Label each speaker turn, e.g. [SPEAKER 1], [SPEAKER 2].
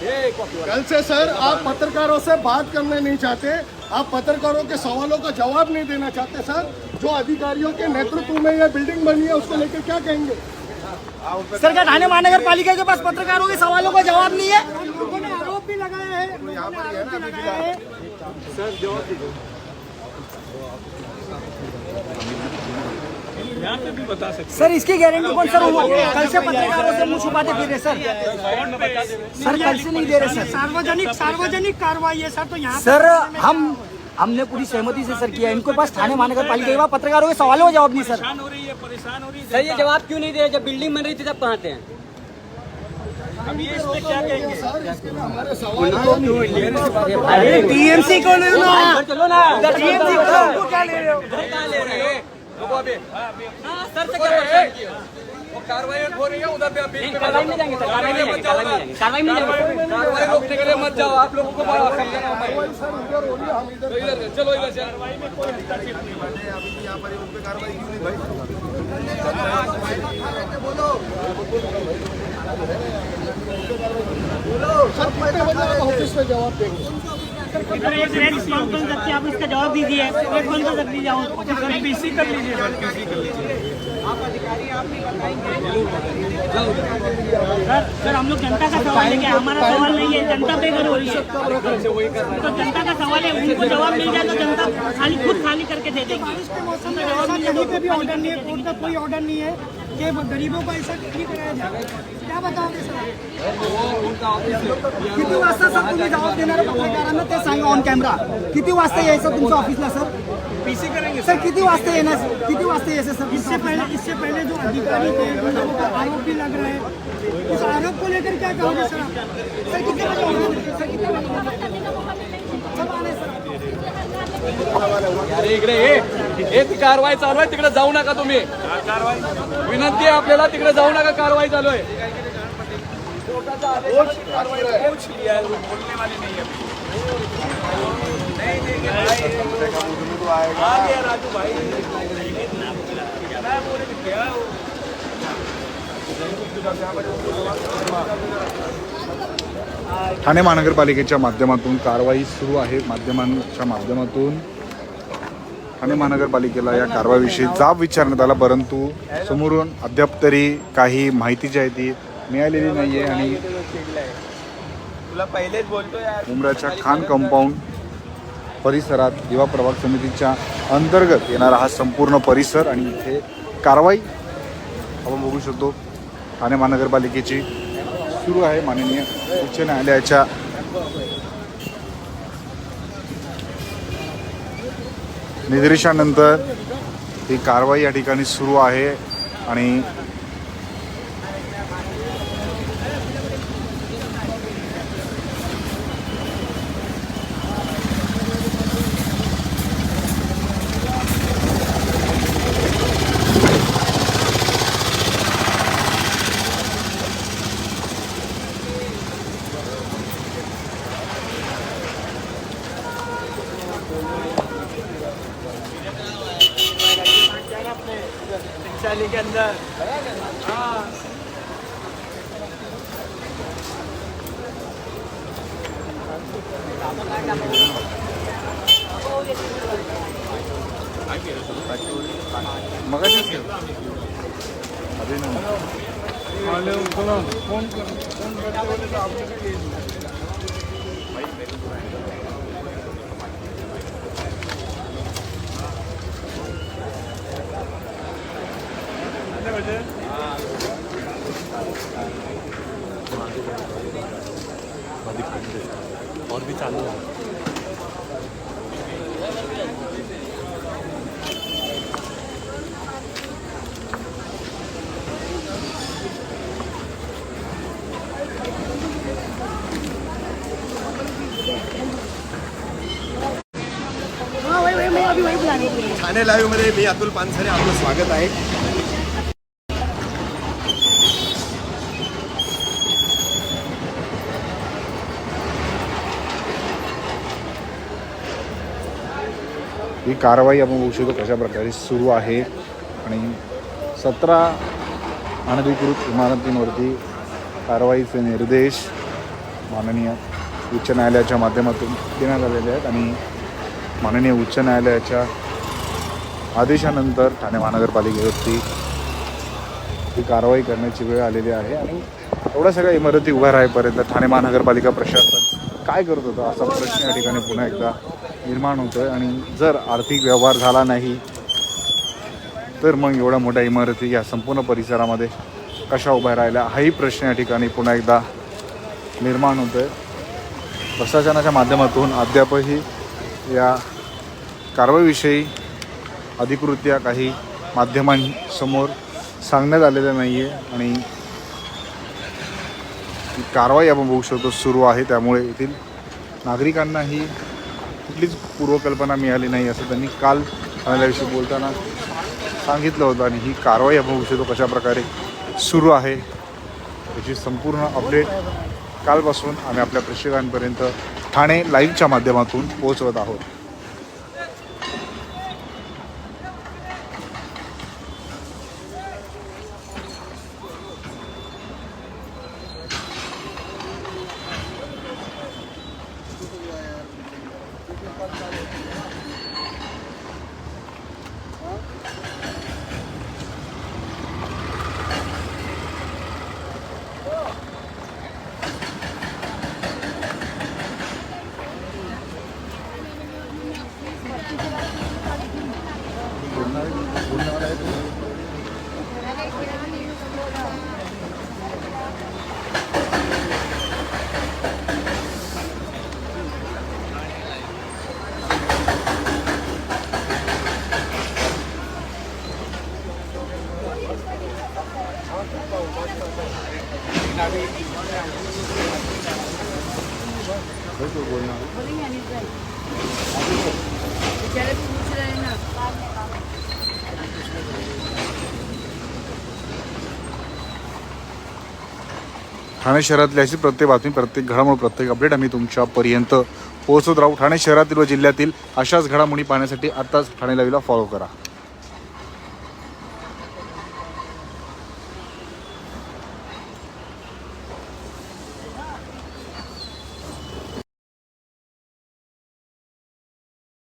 [SPEAKER 1] कल से सर आप पत्रकारों से बात करने नहीं चाहते। आप पत्रकारों के सवालों का जवाब नहीं देना चाहते सर। जो अधिकारियों के नेतृत्व में यह बिल्डिंग बनी है उसको लेकर क्या कहेंगे?
[SPEAKER 2] सर क्या थाने महानगर पालिका के पास पत्रकारों के सवालों का जवाब नहीं है? लोगों ने आरोप भी लगाया है लोगों आरोप भी लगाया है। सर इसकी गारंटी कौन सर कल से पत्रकारों से मुँह छुपाते फिर रहे सर। सर कल से नहीं दे रहे सर।
[SPEAKER 3] सार्वजनिक सार्वजनिक कार्रवाई है सर तो यहाँ
[SPEAKER 2] सर हम हमने पूरी सहमति से सर किया इनके पास थाने महानगर पालिका के पास पत्रकारों के सवालों का जवाब नहीं सर।
[SPEAKER 4] हो रही है सर ये जवाब क्यों नहीं दे रहे? जब बिल्डिंग बन रही थी तब कहाँ थे?
[SPEAKER 2] अरे टीएमसी को ले लो
[SPEAKER 4] चलो ना।
[SPEAKER 2] टीएमसी को क्या ले रहे हो?
[SPEAKER 4] सर से क्या परेशान किए हो?
[SPEAKER 5] कार्रवाई हो रही है उधर पे अभी
[SPEAKER 4] नहीं, कार्रवाई में जाएंगे सर कार्रवाई में जाएंगे। कार्रवाई में जाएंगे कार्रवाई
[SPEAKER 5] रोकने के लिए मत जाओ आप लोगों को बड़ा इधर चलो इधर से।
[SPEAKER 1] सर कितने बजे आप ऑफिस में जवाब देंगे
[SPEAKER 3] आप इसका जवाब दीजिए रख लीजिए आप सर पीसी कर लीजिए सर सर हम लोग जनता का सवाल आए। हमारा सवाल नहीं है जनता हो रही है तो जनता का सवाल है उनको जवाब मिल जाए तो जनता खाली खुद खाली करके दे देंगे। बारिश के मौसम में जवाब कहीं पे भी ऑर्डर नहीं है कोर्ट का कोई ऑर्डर नहीं है। कि गरीबों को ऐसा नहीं कराया जाए क्या बताओगे सर
[SPEAKER 2] किती वाजता सर तुम्ही जबाब देणार पत्रकारांना? ते सांगा ऑन कॅमेरा किती वाजता यायचं तुमच्या ऑफिसला सर? पीसी करेंगे सर किती वाजता येणार? किती वाजता यायचं सर
[SPEAKER 3] इससे पहले इससे पहले जो अधिकारी थे उन लोगों पर आरोप भी लग रहे हैं। इस आरोप को लेकर क्या कहोगे सर
[SPEAKER 2] सर किती बजे होणार? सर किती बजे?
[SPEAKER 5] अरे इकडे हे ती कारवाई चालू आहे तिकडे जाऊ नका तुम्ही. विनंती आहे आपल्याला तिकडे जाऊ नका कारवाई चालू आहे.
[SPEAKER 6] ठाणे महानगरपालिकेच्या माध्यमातून कारवाई सुरू आहे. माध्यमांच्या माध्यमातून ठाणे महानगरपालिकेला या कारवाईविषयी जाब विचारण्यात आला परंतु समोरून अद्याप तरी काही माहिती जी आहे ती मिळालेली नाही आहे आणि उमराच्या खान कंपाऊंड परिसरात युवा प्रभाग समितीच्या अंतर्गत येणारा हा संपूर्ण परिसर आणि इथे कारवाई आपण बघू शकतो. ठाणे महानगरपालिकेची सुरू आहे माननीय उच्च न्यायालयाच्या निर्देशानंतर ही कारवाई या ठिकाणी सुरू आहे आणि sen legender. Ha. मगर अभी ना फोन कर फोन करते बोले तो आपको आधी नव्हतं.
[SPEAKER 7] ठाणे लाईव्हमध्ये मी अतुल पानसरे आपलं स्वागत आहे।
[SPEAKER 6] ही कारवाई आपण बघू शकतो कशा प्रकारे सुरू आहे. आणि सतरा अनधिकृत इमारतींवरती कारवाईचे निर्देश माननीय उच्च न्यायालयाच्या माध्यमातून देण्यात आलेले आहेत. आणि माननीय उच्च न्यायालयाच्या आदेशानंतर ठाणे महानगरपालिकेवरती ही कारवाई करण्याची वेळ आलेली आहे. आणि एवढ्या सगळ्या इमारती उभ्या राहीपर्यंत ठाणे महानगरपालिका प्रशासन काय करत होतं असा प्रश्न या ठिकाणी पुन्हा एकदा निर्माण होतं आणि जर आर्थिक व्यवहार झाला नाही तर मग एवढ्या मोठ्या इमारती या संपूर्ण परिसरामध्ये कशा उभ्या राहिल्या हाही प्रश्न या ठिकाणी पुन्हा एकदा निर्माण होतोय. प्रशासनाच्या माध्यमातून अद्यापही या कारवाईविषयी अधिकृत्या काही माध्यमांसमोर सांगण्यात आलेलं नाही आहे आणि कारवाई आपण बघू शकतो सुरू आहे. त्यामुळे येथील नागरिकांनाही कुठलीच पूर्वकल्पना मिळाली नाही असं त्यांनी काल ठाण्याविषयी बोलताना सांगितलं होतं आणि ही कारवाई आपण बघू कशा प्रकारे सुरू आहे. याची संपूर्ण अपडेट कालपासून आम्ही आपल्या प्रेक्षकांपर्यंत ठाणे लाईव्हच्या माध्यमातून पोहोचवत आहोत. ठाणे शहरातली अशी प्रत्येक बातमी प्रत्येक घडामोड प्रत्येक अपडेट आम्ही तुमच्यापर्यंत पोहोचत राहू. ठाणे शहरातील व जिल्ह्यातील अशाच घडामोडी पाहण्यासाठी आत्ताच ठाणे लाईव्हला फॉलो करा.